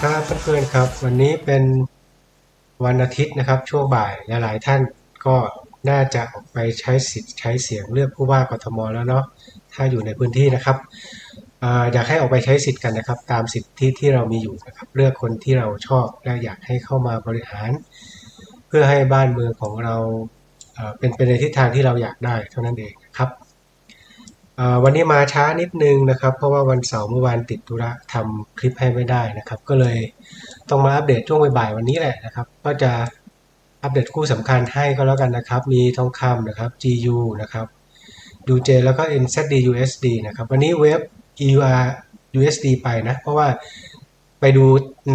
ครับเพื่อนๆครับ วันนี้เป็นวันอาทิตย์นะครับ ช่วงบ่ายหลายๆท่านก็น่าจะออกไปใช้สิทธิ์ใช้เสียงเลือกผู้ว่ากทมแล้วเนาะถ้าอยู่ในพื้นที่นะครับออยากให้ออกไปใช้สิทธิ์กันนะครับ ตามสิทธิที่เรามีอยู่นะครับ เลือกคนที่เราชอบและอยากให้เข้ามาบริหาร เพื่อให้บ้านเมืองของเราเอ่อเป็นไปในทิศทางที่เราอยากได้เท่านั้นเองนะครับ วันนี้มาช้านิดนึงนะครับ เพราะว่าวันเสาร์เมื่อวานติดธุระทำคลิปให้ไม่ได้นะครับ ก็เลยต้องมาอัปเดตช่วงบ่ายๆวันนี้แหละนะครับ ก็จะอัปเดตคู่สำคัญให้ก็แล้วกันนะครับ มีทองคำนะครับ GU นะครับ UJ แล้วก็ NZD USD นะครับ วันนี้เว็บ EUR USD ไปนะ เพราะว่าไปดู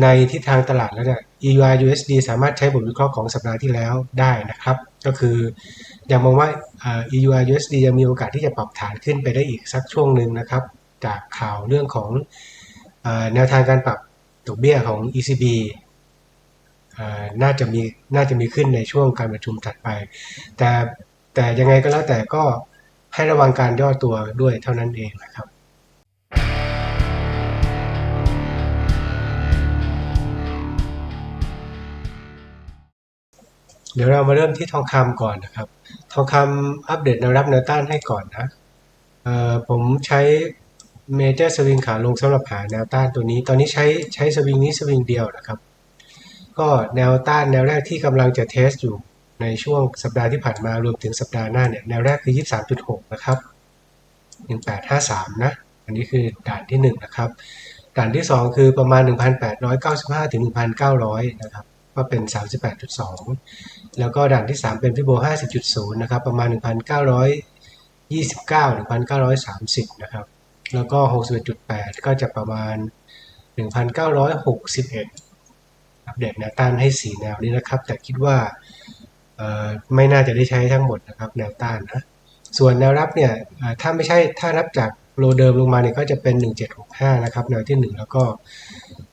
ในทิศทางตลาดแล้วเนี่ย EUR USD สามารถใช้บทวิเคราะห์ของสัปดาห์ที่แล้วได้นะครับ ก็คือยังมองว่า EUR USD ยังมีโอกาสที่จะปรับฐานขึ้นไปได้อีกสักช่วงหนึ่งนะครับ จากข่าวเรื่องของแนวทางการปรับดอกเบี้ยของ ECB น่าจะมีน่าจะมีขึ้นในช่วงการประชุมถัดไป แต่แต่ยังไงก็แล้วแต่ก็ให้ระวังการย่อตัวด้วยเท่านั้นเองนะครับ เดี๋ยวเรามาเริ่มที่ทองคำก่อนนะครับ ทองคำอัปเดตแนวรับแนวต้านให้ก่อนนะผมใช้เมเจอร์สวิงขาลงสำหรับหาแนวต้านตัวนี้ ตอนนี้ใช้ใช้สวิงนี้สวิงเดียวนะครับ ก็แนวต้านแนวแรกที่กำลังจะเทสอยู่ในช่วงสัปดาห์ที่ผ่านมารวมถึงสัปดาห์หน้าเนี่ยแนวแรกคือ 23.6 นะครับ 1853 นะ อันนี้คือด่านที่ 1 นะครับ ด่านที่ 2 คือประมาณ 1,895 ถึง 1,900 นะครับ ก็เป็น 38.2 แล้วก็ด่านที่ 3 เป็นฟิโบ 50.0 นะครับ ประมาณ 1,929 1,930 นะครับ แล้วก็ 61.8 ก็จะประมาณ 1,961 อัปเดตแนวต้านให้ 4 แนวนี้นะครับ แต่คิดว่าไม่น่าจะได้ใช้ทั้งหมดนะครับแนวต้านนะ ส่วนแนวรับเนี่ยถ้าไม่ใช่ถ้านับจากโลเดิมลงมาเนี่ยก็จะเป็น 1765 นะครับแนวที่ 1 แล้วก็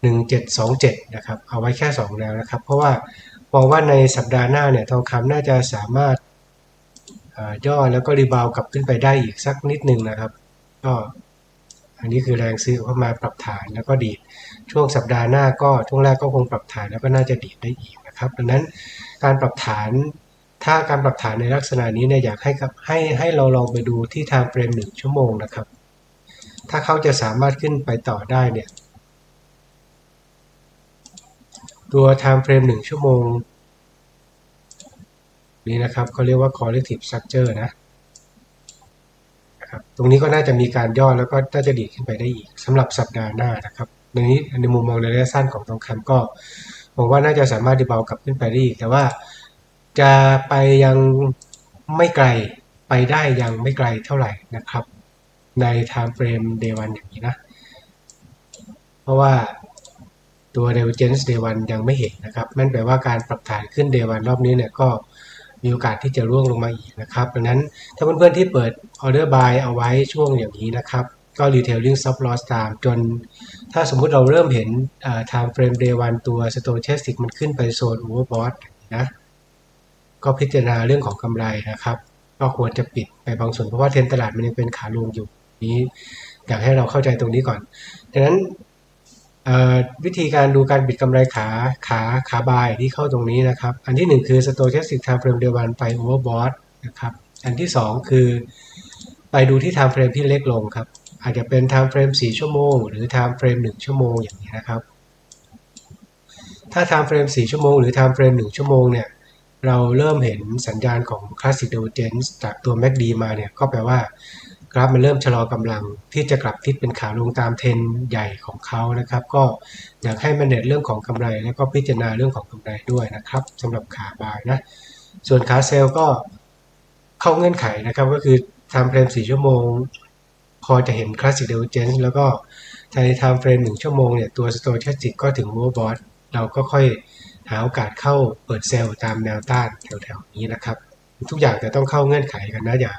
1727นะครับเอาไว้แค่ 2 แนวนะครับ เพราะว่ามองว่าในสัปดาห์หน้าเนี่ยทองคำน่าจะสามารถย่อแล้วก็รีบาวกลับขึ้นไปได้อีกสักนิดนึงนะครับ ก็อันนี้คือแรงซื้อเข้ามาปรับฐานแล้วก็ดีดช่วงสัปดาห์หน้าก็ช่วงแรกก็คงปรับฐานแล้วก็น่าจะดีดได้อีกนะครับดังนั้นการปรับฐานถ้าการปรับฐานในลักษณะนี้เนี่ยอยากให้กับให้ให้เราลองไปดูที่ time frame หนึ่งชั่วโมงนะครับ ถ้าเขาจะสามารถขึ้นไปต่อได้เนี่ย ตัว time frame หนึ่งชั่วโมง นี้นะครับเขาเรียกว่า collective structure นะนะครับตรงนี้ก็น่าจะมีการย่อแล้วก็น่าจะดีขึ้นไปได้อีกสำหรับสัปดาห์หน้านะครับในนี้ในมุมมองระยะสั้นของทองคำก็ผมว่าน่าจะสามารถดีเบากลับขึ้นไปได้อีก แต่ว่าจะไปยังไม่ไกลไปได้ยังไม่ไกลเท่าไหร่นะครับ ใน time frame day one อย่างนี้นะ เพราะว่า ตัว divergence day one ยังไม่เห็นนะครับนั่นแปลว่าการปรับฐานขึ้น day one รอบนี้เนี่ยก็มีโอกาสที่จะร่วงลงมาอีกนะครับดังนั้นถ้าเพื่อนๆที่เปิด order buy เอาไว้ช่วงอย่างนี้นะครับก็ retailing stop loss ตามจน ถ้าสมมุติเราเริ่มเห็นอ่า time frame day one ตัว stochastic มันขึ้นไปโซน overbought นะก็พิจารณาเรื่องของกำไรนะครับ ก็ควรจะปิดไปบางส่วนเพราะว่าเทรนตลาดมันยังเป็นขาลงอยู่นี้อยากให้เราเข้าใจตรงนี้ก่อนดังนั้น วิธีการดูการปิดกำไรขาขาขาบายที่เข้าตรงนี้นะครับ อันที่หนึ่งคือ stochastic time frame day one ไป overbought นะครับ อันที่สองคือไปดูที่ time frame ที่เล็กลงครับ อาจจะเป็น time frame 4 ชั่วโมง หรือ time frame 1 ชั่วโมงอย่างนี้นะครับ ถ้า time frame 4 ชั่วโมง หรือ time frame 1 ชั่วโมงเนี่ยเราเริ่มเห็นสัญญาณของ Classic Divergence จากตัว MACD มาเนี่ยก็แปลว่า กราฟมันเริ่มชะลอกำลังที่จะกลับทิศเป็นขาลงตามเทรนใหญ่ของเขานะครับ ก็อยากให้มันเน็ตเรื่องของกำไร แล้วก็พิจารณาเรื่องของกำไรด้วยนะครับสำหรับขาบายนะส่วนขาเซลล์ก็เข้าเงื่อนไขนะครับ ก็คือ time frame 4ชั่วโมง พอจะเห็น Classic Divergence แล้วก็ใน time frame 1ชั่วโมงเนี่ยตัว Stochastic ก็ถึง Overbought เราก็ค่อยหาโอกาสเข้าเปิดเซลล์ตามแนวต้านแถวๆนี้นะครับ ทุกอย่างจะต้องเข้าเงื่อนไขกันนะอย่า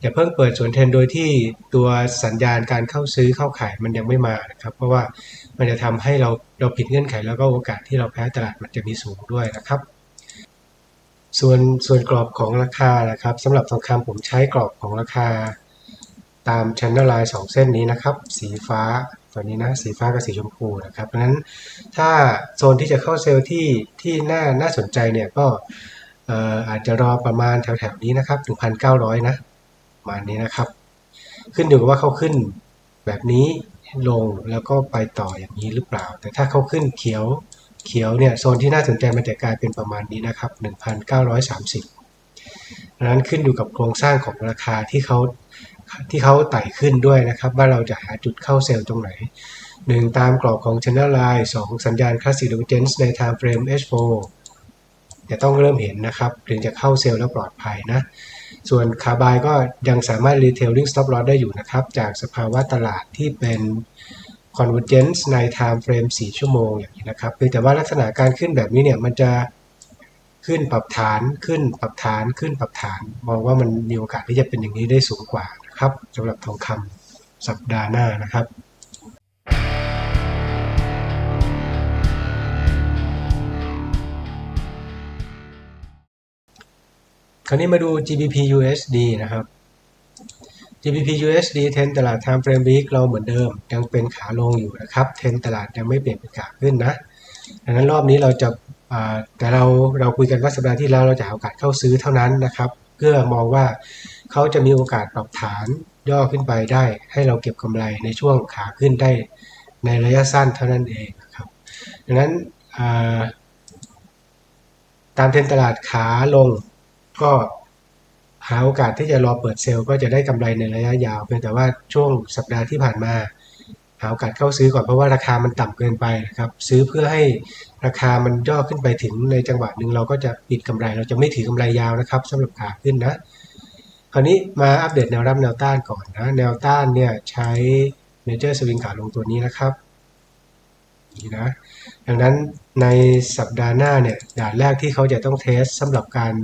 อย่าเพิ่งเปิดสวนเทรนโดยที่ตัวสัญญาณการเข้าซื้อเข้าขายมันยังไม่มานะครับ เพราะว่ามันจะทำให้เราเราผิดเงื่อนไขแล้วก็โอกาสที่เราแพ้ตลาดมันจะมีสูงด้วยนะครับ ส่วนส่วนกรอบของราคานะครับสำหรับทองคำผมใช้กรอบของราคา ตาม channel line 2เส้นนี้นะครับ สีฟ้าตอนนี้นะสีฟ้ากับสีชมพูนะครับเพราะฉะนั้นถ้าโซนที่จะเข้าเซลล์ที่ที่น่าน่าสนใจเนี่ยก็เอ่ออาจจะรอประมาณแถวๆนี้นะครับ1,900 นะ ประมาณนี้นะครับ ขึ้นอยู่กับว่าเขาขึ้นแบบนี้ลงแล้วก็ไปต่ออย่างนี้หรือเปล่า แต่ถ้าเขาขึ้นเขียวเขียวเนี่ยโซนที่น่าสนใจมันจะกลายเป็นประมาณนี้นะครับ 1,930ดังนั้นขึ้นอยู่กับโครงสร้างของราคาที่เขาที่เขาไต่ขึ้นด้วยนะครับ ว่าเราจะหาจุดเข้าเซลล์ตรงไหน 1 ตามกรอบของ Channel Line 2 สัญญาณ Classic Divergence ใน Time Frame H4 จะต้องเริ่มเห็นนะครับ ถึงจะเข้าเซลล์แล้วปลอดภัยนะ ส่วนคาบายก็ยังสามารถ retailing stop loss ได้อยู่นะครับ จากสภาวะตลาดที่เป็น convergence ใน time frame 4 ชั่วโมงอย่างนี้นะครับเพียงแต่ว่าลักษณะการขึ้นแบบนี้เนี่ยมันจะขึ้นปรับฐานขึ้นปรับฐานขึ้นปรับฐาน มองว่ามันมีโอกาสที่จะเป็นอย่างนี้ได้สูงกว่านะครับสำหรับทองคำสัปดาห์หน้านะครับ คราวนี้มาดู GBP USD นะครับ GBP USD เทนตลาด Time Frame Week เราเหมือนเดิม ยังเป็นขาลงอยู่นะครับ เทนตลาดยังไม่เปลี่ยนเป็นขาขึ้นนะ ดังนั้นรอบนี้เราจะแต่เราเราคุยกันว่าสัปดาห์ที่แล้วเราจะหาโอกาสเข้าซื้อเท่านั้นนะครับ เพื่อมองว่าเขาจะมีโอกาสปรับฐานย่อขึ้นไปได้ ให้เราเก็บกำไรในช่วงขาขึ้นได้ในระยะสั้นเท่านั้นเองนะครับ ดังนั้นตามเทรนตลาดขาลง ก็หาโอกาสที่จะรอเปิดเซลล์ก็จะได้กำไรในระยะยาวเพียงแต่ว่าช่วงสัปดาห์ที่ผ่านมาหาโอกาสเข้าซื้อก่อนเพราะว่าราคามันต่ำเกินไปนะครับซื้อเพื่อให้ราคามันย่อขึ้นไปถึงในจังหวะหนึ่งเราก็จะปิดกำไร เราจะไม่ถือกำไรยาวนะครับสำหรับขาขึ้นนะ คราวนี้มาอัปเดตแนวรับแนวต้านก่อนนะแนวต้านเนี่ยใช้เมเจอร์สวิงขาลงตัวนี้นะครับนี่นะดังนั้นในสัปดาห์หน้าเนี่ยด่านแรกที่เขาจะต้องเทสสำหรับการ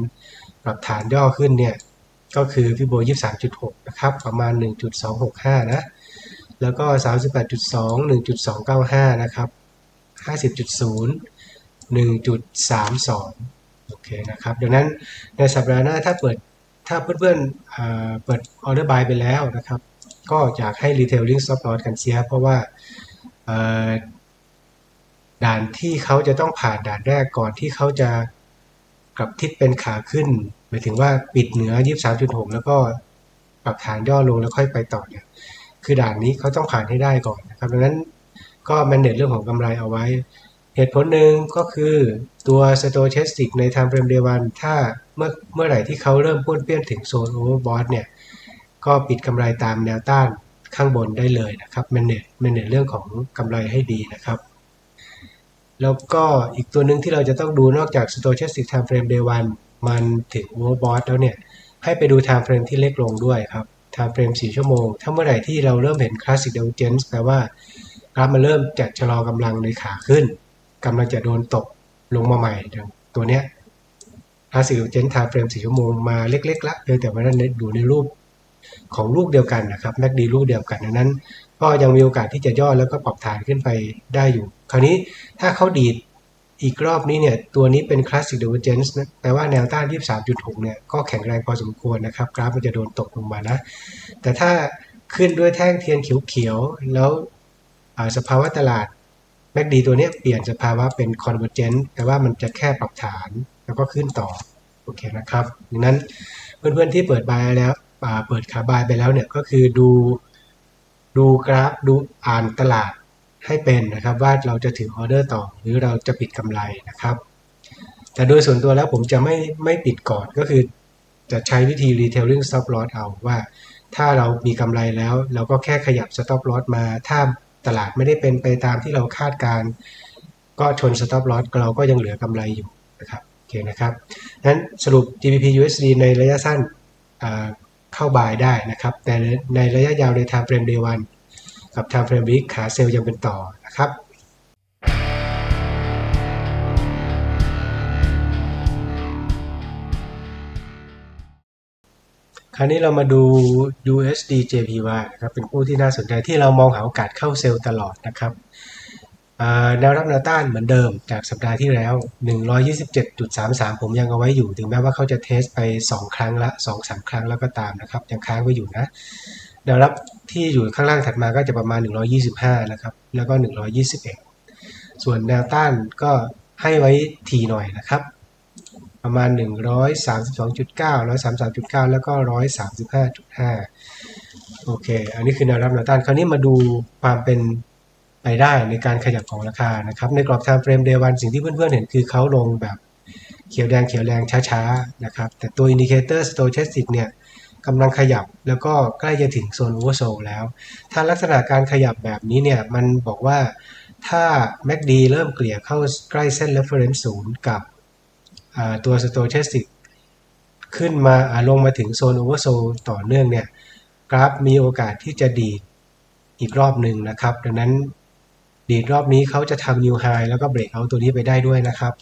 ปรับฐานย่อขึ้นเนี่ย ก็คือฟิโบ23.6 นะครับ ประมาณ 1.265 นะ แล้วก็ 38.2 1.295 นะครับ 50.0 1.32 โอเคนะครับ ดังนั้นในสัปดาห์หน้าถ้าเปิดถ้าเพื่อนๆเปิดออเดอร์บายไปแล้วนะครับ ก็อยากให้ retailing stop loss กันเสีย เพราะว่าด่านที่เขาจะต้องผ่านด่านแรกก่อนที่เขาจะกลับทิศเป็นขาขึ้น หมายถึงว่าปิดเหนือ 23.6 แล้วก็ปรับฐานย่อลงแล้วค่อยไปต่อเนี่ย คือด่านนี้เขาต้องผ่านให้ได้ก่อนนะครับ ดังนั้นก็ manage เรื่องของกำไรเอาไว้ เหตุผลหนึ่งก็คือตัว stochastic ใน time frame day one ถ้าเมื่อเมื่อไหร่ที่เขาเริ่มป้วนเปี้ยนถึงโซน overbought เนี่ย ก็ปิดกำไรตามแนวต้านข้างบนได้เลยนะครับ manage manage เรื่องของกำไรให้ดีนะครับแล้วก็อีกตัวหนึ่งที่เราจะต้องดูนอกจาก stochastic time Frame Day 1 มันถึง overbought แล้วเนี่ย ให้ไปดู time frame ที่เล็กลงด้วยครับ time frame 4ชั่วโมง ถ้าเมื่อไหร่ที่เราเริ่มเห็น classic divergence แปลว่ากราฟมันเริ่มจะชะลอกำลังในขาขึ้นกำลังจะโดนตกลงมาใหม่ตัวเนี้ย classic divergence time frame 4ชั่วโมงมาเล็กๆละเพียงแต่ว่านั้นอยู่ในรูปของลูกเดียวกันนะครับ MACD ลูกเดียวกันดังนั้น ก็ยังมีโอกาสที่จะย่อแล้วก็ปรับฐานขึ้นไปได้อยู่ คราวนี้ถ้าเขาดีด อีกรอบนี้เนี่ยตัวนี้เป็น classic divergence นะแปลว่าแนวต้าน 23.6 เนี่ยก็แข็งแรงพอสมควรนะครับ กราฟมันจะโดนตกลงมานะ แต่ถ้าขึ้นด้วยแท่งเทียนเขียวๆ แล้วสภาวะตลาด MACD ตัวนี้เปลี่ยนสภาวะเป็น convergence แปลว่ามันจะแค่ปรับฐานแล้วก็ขึ้นต่อ โอเคนะครับดังนั้นเพื่อนๆที่เปิดบายแล้วเปิดขาบายไปแล้วเนี่ยก็คือดูดูกราฟดูอ่านตลาด ให้เป็นนะครับว่าเราจะถือออเดอร์ต่อหรือเราจะปิดกำไรนะครับ แต่โดยส่วนตัวแล้วผมจะไม่ไม่ปิดก่อนก็คือ จะใช้วิธี retailing stop loss เอาว่าถ้าเรามีกำไรแล้ว เราก็แค่ขยับ stop loss มา ถ้าตลาดไม่ได้เป็นไปตามที่เราคาดการ ก็ชน stop loss เราก็ยังเหลือกำไรอยู่นะครับโอเคนะครับนั้นสรุป GBP USD ในระยะสั้นเข้าบายได้นะครับ แต่ในระยะยาวใน time frame day one กับ time frame week ขาเซลล์ยังเป็นต่อนะครับคราวนี้เรามาดู USD JPY นะครับเป็นคู่ที่น่าสนใจที่เรามองหาโอกาสเข้าเซลล์ตลอดนะครับแนวรับแนวต้านเหมือนเดิมจากสัปดาห์ที่แล้ว 127.33 ผมยังเอาไว้อยู่ ถึงแม้ว่าเขาจะเทสไป 2 ครั้งละ 2-3 ครั้งแล้วก็ตามนะครับ ยังค้างไว้อยู่นะ แนวรับที่อยู่ข้างล่างถัดมาก็จะประมาณ 125 นะครับ แล้วก็ 121 ส่วนแนวต้านก็ให้ไว้ทีหน่อยนะครับ ประมาณ 132.9 133.9 แล้วก็ 135.5 โอเค อันนี้คือแนวรับแนวต้าน คราวนี้มาดูความเป็นไปได้ในการขยับของราคานะครับ ในกรอบ time frame day 1สิ่งที่เพื่อนๆเห็นคือเขาลงแบบเขียวแดงเขียวแรงช้าๆนะครับ แต่ตัว indicator stochastic เนี่ย กำลังขยับแล้วก็ใกล้จะถึงโซน oversold แล้ว ถ้าลักษณะการขยับแบบนี้เนี่ยมันบอกว่าถ้า MACD เริ่มเกลี่ยเข้าใกล้เส้น reference ศูนย์กับตัว stochastic ขึ้นมาลงมาถึงโซน oversold ต่อเนื่องเนี่ยกราฟมีโอกาสที่จะดีดอีกรอบหนึ่งนะครับ ดังนั้นดีดรอบนี้เขาจะทำ new high แล้วก็ break out ตัวนี้ไปได้ด้วยนะครับ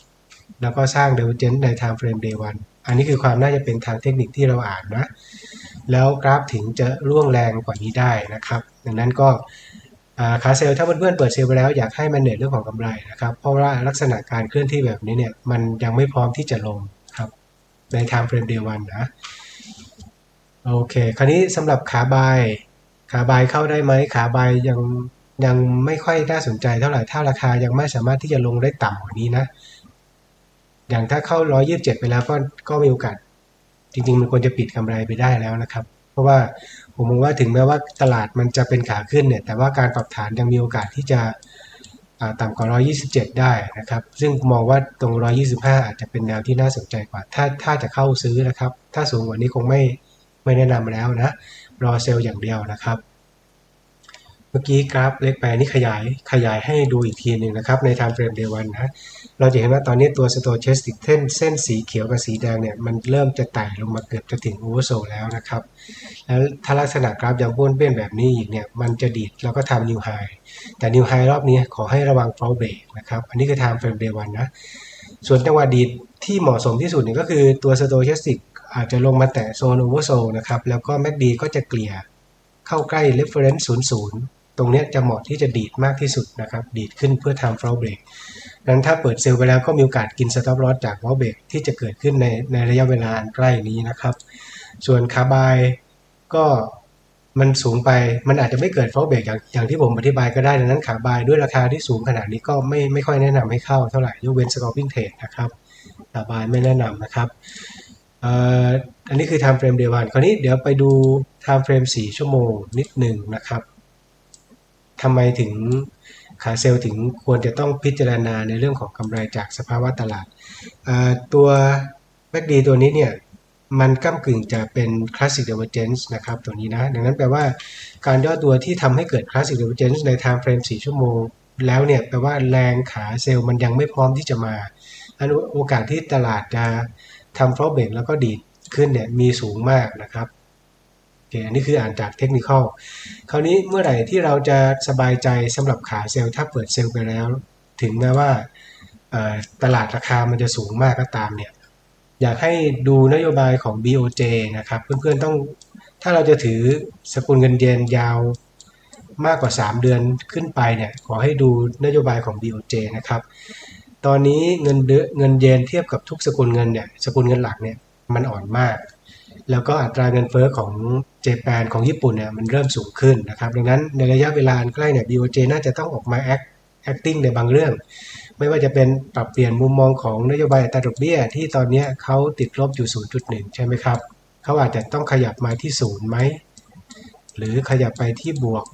แล้วก็สร้าง divergence ใน time frame day 1 อันนี้คือความน่าจะเป็นทางเทคนิคที่เราอ่านนะ แล้วกราฟถึงจะร่วงแรงกว่านี้ได้นะครับ ดังนั้นก็ขาเซลล์ถ้าเพื่อนๆเปิดเซลล์ไปแล้วอยากให้มันเน็ตเรื่องของกำไรนะครับ เพราะว่าลักษณะการเคลื่อนที่แบบนี้เนี่ยมันยังไม่พร้อมที่จะลงครับ ใน time frame day 1นะโอเค คราวนี้สำหรับขาบายขาบายเข้าได้ไหมขาบายยังยังไม่ค่อยน่าสนใจเท่าไหร่ถ้าราคายังไม่สามารถที่จะลงได้ต่ำกว่านี้นะ อย่างถ้าเข้า127ไปแล้วก็ก็มีโอกาส จริง ๆ มันควรจะปิดกำไรไปได้แล้วนะครับ เพราะว่าผมมองว่าถึงแม้ว่าตลาดมันจะเป็นขาขึ้นเนี่ย แต่ว่าการปรับฐานยังมีโอกาสที่จะต่ำกว่า 127 ได้นะครับ ซึ่งมองว่าตรง 125 อาจจะเป็นแนวที่น่าสนใจกว่า ถ้าถ้าจะเข้าซื้อนะครับ ถ้าสูงกว่านี้คงไม่ไม่แนะนำแล้วนะ รอเซลล์อย่างเดียวนะครับ มื่อกี้กราฟเล็กไปนี่ขยายขยายให้ดูอีกทีหนึ่งนะครับ ใน time frame day 1นะเราจะเห็นว่าตอนนี้ตัว stochastic เส้นเส้นสีเขียวกับสีแดงเนี่ย มันเริ่มจะไต่ลงมาเกือบจะถึง oversold แล้วนะครับ แล้วถ้าลักษณะกราฟยังบ้วนเปี้ยนแบบนี้อีกเนี่ย มันจะดีดแล้วก็ทำ new high แต่ new high รอบนี้ขอให้ระวัง fall break นะครับ อันนี้คือ time frame day 1นะส่วนจังหวะดีดที่เหมาะสมที่สุดเนี่ยก็คือตัว stochastic อาจจะลงมาแตะโซน oversold นะครับแล้วก็ MACD ก็จะเกลี่ยเข้าใกล้ reference 00 ตรงนี้จะเหมาะที่จะดีดมากที่สุดนะครับ ดีดขึ้นเพื่อทำ fall break ดังนั้นถ้าเปิดเซลล์ไปแล้วก็มีโอกาสกิน stop loss จาก fall break ที่จะเกิดขึ้นในในระยะเวลาอันใกล้นี้นะครับ ส่วนคาบายก็มันสูงไป มันอาจจะไม่เกิด fall break อย่างอย่างที่ผมอธิบายก็ได้ดังนั้นขาบายด้วยราคาที่สูงขนาดนี้ก็ไม่ไม่ค่อยแนะนำให้เข้าเท่าไหร่ยกเว้น scalping trade นะครับขาบายไม่แนะนำนะครับอันนี้คือ time frame day one คราวนี้เดี๋ยวไปดู time frame 4 ชั่วโมงนิดหนึ่งนะครับ ทำไมถึงขาเซลล์ถึงควรจะต้องพิจารณาในเรื่องของกำไรจากสภาวะตลาด ตัว MACD ตัวนี้เนี่ยมันก้ากึ่งจะเป็น classic divergence นะครับตัวนี้นะ ดังนั้นแปลว่าการย่อตัวที่ทำให้เกิด classic divergence ใน time frame 4 ชั่วโมง แล้วเนี่ยแปลว่าแรงขาเซลล์มันยังไม่พร้อมที่จะมาอันโอกาสที่ตลาดจะทำ fall break แล้วก็ดีดขึ้นเนี่ยมีสูงมากนะครับ เคอันนี้คืออ่านจากเทคนิคคราวนี้เมื่อไหร่ที่เราจะสบายใจสำหรับขาเซลล์ถ้าเปิดเซลล์ไปแล้ว ถึงแม้ว่าตลาดราคามันจะสูงมากก็ตามเนี่ยอยากให้ดูนโยบายของ BOJ นะครับ เพื่อนๆต้องถ้าเราจะถือสกุลเงินเยนยาวมากกว่า 3 เดือนขึ้นไปเนี่ยขอให้ดูนโยบายของ BOJ นะครับ ตอนนี้เงินเดือนเงินเยนเทียบกับทุกสกุลเงินเนี่ยสกุลเงินหลักเนี่ยมันอ่อนมาก แล้วก็อัตราเงินเฟ้อของ เจแปนของญี่ปุ่นเนี่ยมันเริ่มสูงขึ้นนะครับ ดังนั้นในระยะเวลาอันใกล้เนี่ย BOJ น่าจะต้องออกมา act acting ในบางเรื่อง ไม่ว่าจะเป็นปรับเปลี่ยนมุมมองของนโยบายอัตราดอกเบี้ยที่ตอนนี้เขาติดลบอยู่ 0.1 ใช่ไหมครับ เขาอาจจะต้องขยับมาที่0ไหม หรือขยับไปที่บวก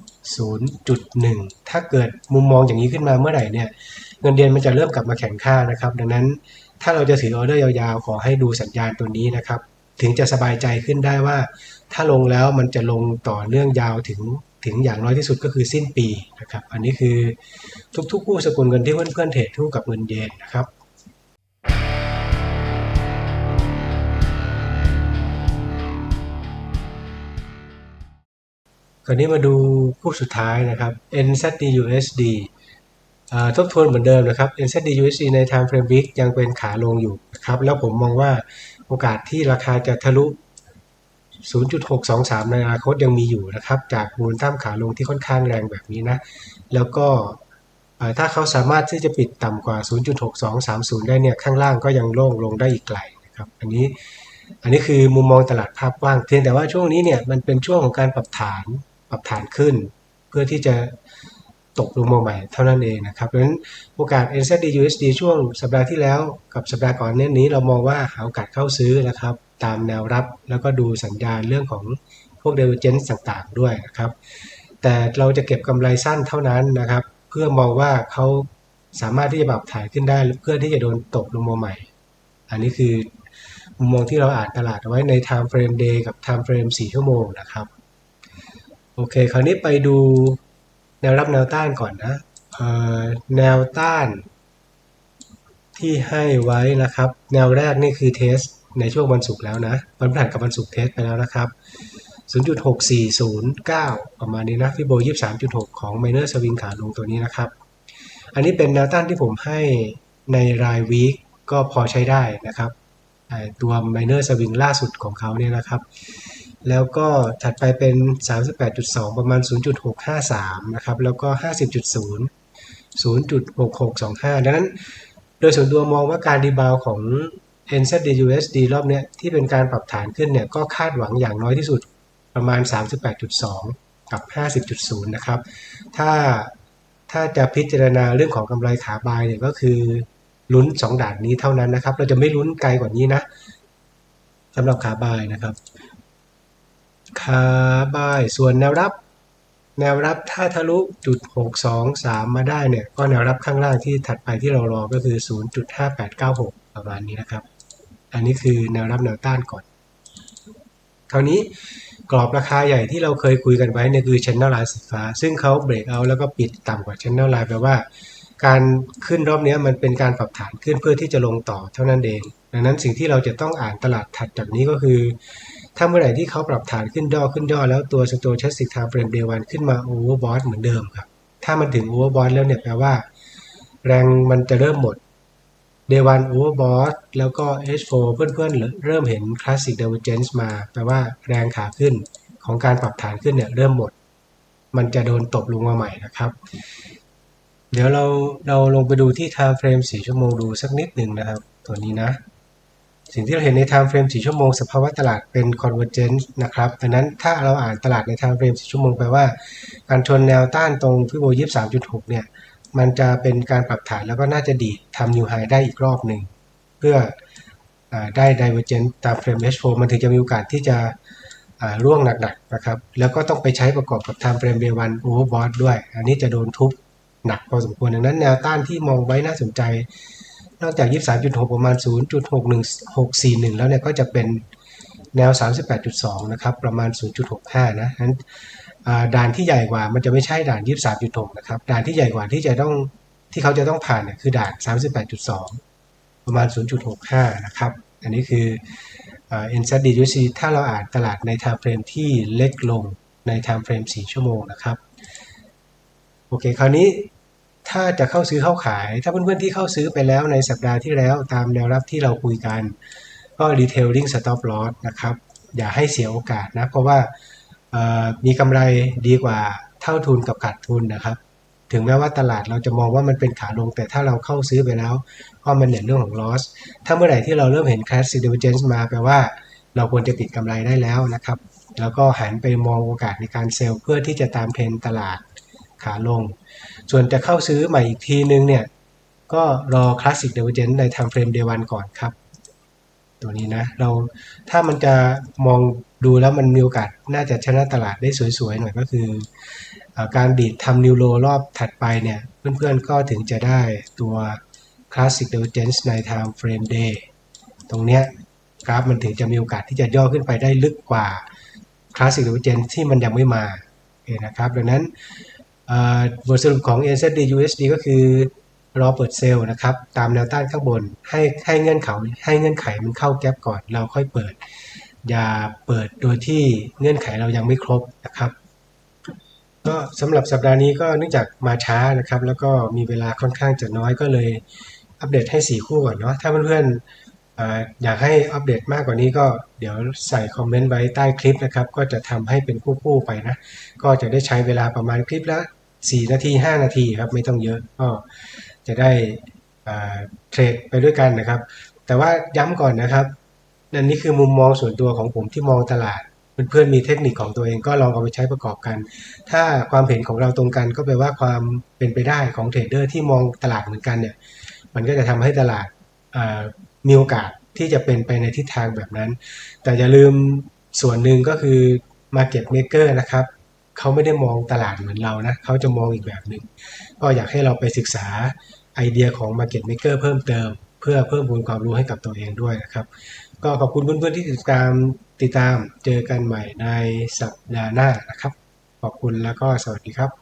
0.1 ถ้าเกิดมุมมองอย่างนี้ขึ้นมาเมื่อไหร่เนี่ยเงินเดือนมันจะเริ่มกลับมาแข็งค่านะครับ ดังนั้นถ้าเราจะถือออเดอร์ยาวๆ ขอให้ดูสัญญาณตัวนี้นะครับ ถึงจะสบายใจขึ้นได้ว่า ถ้าลงแล้วมันจะลงต่อเนื่องยาวถึงถึงอย่างน้อยที่สุดก็คือสิ้นปีนะครับอันนี้คือทุกๆคู่สกุลเงินที่เพื่อนๆเทรดคู่กับเงินเยนนะครับคราวนี้มาดูคู่สุดท้ายนะครับ NZD-USD อ่าทบทวนเหมือนเดิมนะครับ NZD-USD ใน time frame week ยังเป็นขาลงอยู่นะครับแล้วผมมองว่า โอกาสที่ราคาจะทะลุ 0.623 ในอนาคตยังมีอยู่นะครับ จากมูลท่ามขาลงที่ค่อนข้างแรงแบบนี้นะ แล้วก็ถ้าเขาสามารถที่จะปิดต่ำกว่า 0.6230 ได้เนี่ย ข้างล่างก็ยังโล่งลงได้อีกไกลนะครับ อันนี้ อันนี้คือมุมมองตลาดภาพกว้าง เพียงแต่ว่าช่วงนี้เนี่ยมันเป็นช่วงของการปรับฐาน ปรับฐานขึ้น เพื่อที่จะ ตกลงมาใหม่เท่านั้นเองนะครับเพราะฉะนั้นโอกาส NZD USD ช่วงสัปดาห์ที่แล้วกับสัปดาห์ก่อนเนี้นี้เรามองว่าหาโอกาสเข้าซื้อนะครับ ตามแนวรับแล้วก็ดูสัญญาณเรื่องของพวก divergence ต่างๆ ด้วยนะครับ แต่เราจะเก็บกำไรสั้นเท่านั้นนะครับ เพื่อมองว่าเขาสามารถที่จะปรับฐานขึ้นได้เพื่อที่จะโดนตกลงมาใหม่ อันนี้คือมุมมองที่เราอ่านตลาดไว้ใน time frame day กับ time frame 4 ชั่วโมงนะครับ โอเค คราวนี้ไปดู แนวรับแนวต้านก่อนนะแนวต้านที่ให้ไว้นะครับ แนวแรกนี่คือเทสในช่วงวันศุกร์แล้วนะวันพฤหัสกับวันศุกร์เทสไปแล้วนะครับ 0.6409 ประมาณนี้นะฟิโบ 23.6 ของ Minor Swing ขาลงตัวนี้นะครับ อันนี้เป็นแนวต้านที่ผมให้ในรายวีคก็พอใช้ได้นะครับ ตัว Minor Swing ล่าสุดของเขาเนี่ยนะครับ แล้วก็ถัดไปเป็น 38.2 ประมาณ 0.653 นะครับ แล้วก็ 50.0 0.6625 ดังนั้น โดยส่วนตัวมองว่าการดีบาวของ NZD USD รอบเนี้ยที่เป็นการปรับฐานขึ้นเนี่ยก็คาดหวังอย่างน้อยที่สุดประมาณ 38.2 กับ 50.0 นะครับ ถ้าถ้าจะพิจารณาเรื่องของกำไรขาบายเนี่ยก็คือลุ้น 2 ด่านนี้เท่านั้นนะครับ เราจะไม่ลุ้นไกลกว่านี้นะสำหรับขาบายนะครับ ขาบ่ายส่วนแนวรับ แนวรับถ้าทะลุจุด623 มาได้เนี่ย ก็แนวรับข้างล่างที่ถัดไปที่เรารอก็คือ 0.5896 ประมาณนี้นะครับ อันนี้คือแนวรับแนวต้านก่อนคราวนี้กรอบราคาใหญ่ที่เราเคยคุยกันไว้เนี่ยคือ Channel Line สีฟ้า ซึ่งเขาเบรกเอาแล้วก็ปิดต่ำกว่า Channel Line แปลว่า การขึ้นรอบนี้มันเป็นการปรับฐานขึ้นเพื่อที่จะลงต่อเท่านั้นเอง ดังนั้นสิ่งที่เราจะต้องอ่านตลาดถัดจากนี้ก็คือ ถ้าเมื่อไหร่ที่เขาปรับฐานขึ้นย่อขึ้นย่อแล้วตัวสโตชัสติกทางเฟรมเดวันขึ้นมาโอเวอร์บอทเหมือนเดิมครับ ถ้ามันถึงโอเวอร์บอทแล้วเนี่ยแปลว่า แรงมันจะเริ่มหมด Day 1 Overbought แล้วก็ H4 เพื่อนๆ เริ่มเห็น Classic Divergence มา แปลว่าแรงขาขึ้นของการปรับฐานขึ้นเนี่ยเริ่มหมด มันจะโดนตบลงมาใหม่นะครับ เดี๋ยวเราเราลงไปดูที่ Time Frame 4ชั่วโมงดูสักนิดหนึ่งนะครับ ตัวนี้นะ สิ่งที่เราเห็นใน Time Frame 4ชั่วโมงสภาวะตลาดเป็น Convergence นะครับดังนั้นถ้าเราอ่านตลาดใน Time Frame 4ชั่วโมงแปลว่า การชนแนวต้านตรงฟิโบ23.6 เนี่ย มันจะเป็นการปรับฐานแล้วก็น่าจะดีทำนิวไฮได้อีกรอบหนึ่ง เพื่ออได้ divergence ตาม frame H4 มันถึงจะมีโอกาสที่จะร่วงหนักๆนะครับ แล้วก็ต้องไปใช้ประกอบกับ time frame day 1 overbought ด้วย อันนี้จะโดนทุบหนักพอสมควรดังนั้นแนวต้านที่มองไว้น่าสนใจ นอกจาก 23.6 ประมาณ 0.61641 แล้วเนี่ยก็จะเป็นแนว 38.2 นะครับ ประมาณ 0.65 นะนั้นด่านที่ใหญ่กว่ามันจะไม่ใช่ด่าน 23.6 นะครับ ด่านที่ใหญ่กว่าที่จะต้องที่เขาจะต้องผ่านเนี่ยคือด่าน 38.2 ประมาณ 0.65 นะครับ อันนี้คือ NZD USD ถ้าเราอ่านตลาดใน time frame ที่เล็กลงใน time frame 4ชั่วโมงนะครับ โอเค คราวนี้ ถ้าจะเข้าซื้อเข้าขาย ถ้าเพื่อนๆที่เข้าซื้อไปแล้วในสัปดาห์ที่แล้วตามแนวรับที่เราคุยกัน ก็ retailing stop loss นะครับ อย่าให้เสียโอกาสนะ เพราะว่ามีกำไรดีกว่าเท่าทุนกับขาดทุนนะครับ ถึงแม้ว่าตลาดเราจะมองว่ามันเป็นขาลง แต่ถ้าเราเข้าซื้อไปแล้วก็มันเห็นเรื่องของ loss ถ้าเมื่อไหร่ที่เราเริ่มเห็น classic divergence มาแปลว่าเราควรจะปิดกำไรได้แล้วนะครับ แล้วก็หันไปมองโอกาสในการเซลล์เพื่อที่จะตามเทรนตลาด ขาลง ส่วนจะเข้าซื้อใหม่อีกทีนึงเนี่ยก็รอ classic divergence ใน time frame day 1ก่อนครับ ตัวนี้นะเราถ้ามันจะมองดูแล้วมันมีโอกาสน่าจะชนะตลาดได้สวยๆหน่อยก็คืออการดีดทำนิวโรรอบถัดไปเนี่ย เพื่อนๆก็ถึงจะได้ตัว Classic Divergence ใน Time Frame Day ตรงเนี้ยกราฟมันถึงจะมีโอกาสที่จะย่อขึ้นไปได้ลึกกว่า Classic Divergence ที่มันยังไม่มาโอเคนะครับ ดังนั้น บทสรุปของ NZD USD ก็คือรอเปิดเซลล์นะครับ ตามแนวต้านข้างบนให้ให้เงื่อนเขาให้เงื่อนไขมันเข้าแก๊ปก่อน เราค่อยเปิด อย่าเปิดโดยที่เงื่อนไขเรายังไม่ครบนะครับก็สำหรับสัปดาห์นี้ก็เนื่องจากมาช้านะครับ แล้วก็มีเวลาค่อนข้างจะน้อยก็เลยอัปเดตให้ 4 คู่ก่อนเนาะถ้าเพื่อนๆ อยากให้อัปเดตมากกว่านี้ก็เดี๋ยวใส่คอมเมนต์ไว้ใต้คลิปนะครับ ก็จะทำให้เป็นคู่ๆไปนะ ก็จะได้ใช้เวลาประมาณคลิปละ 4 นาที 5 นาทีครับ ไม่ต้องเยอะก็จะได้เทรดไปด้วยกันนะครับ แต่ว่าย้ำก่อนนะครับนั่นนี่คือมุมมองส่วนตัวของผมที่มองตลาดเพื่อนๆมีเทคนิคของตัวเองก็ลองเอาไปใช้ประกอบกัน ถ้าความเห็นของเราตรงกันก็แปลว่าความเป็นไปได้ของเทรดเดอร์ที่มองตลาดเหมือนกันเนี่ย มันก็จะทำให้ตลาด มีโอกาสที่จะเป็นไปในทิศทางแบบนั้น แต่อย่าลืมส่วนหนึ่งก็คือ Market Maker นะครับเขาไม่ได้มองตลาดเหมือนเรานะเขาจะมองอีกแบบหนึ่งก็อยากให้เราไปศึกษาไอเดียของ Market Maker เพิ่มเติม เพื่อเพิ่มพูนความรู้ให้กับตัวเองด้วยนะครับ ก็ขอบคุณเพื่อนๆที่ติดตามติดตามเจอกันใหม่ในสัปดาห์หน้านะครับ ขอบคุณแล้วก็สวัสดีครับ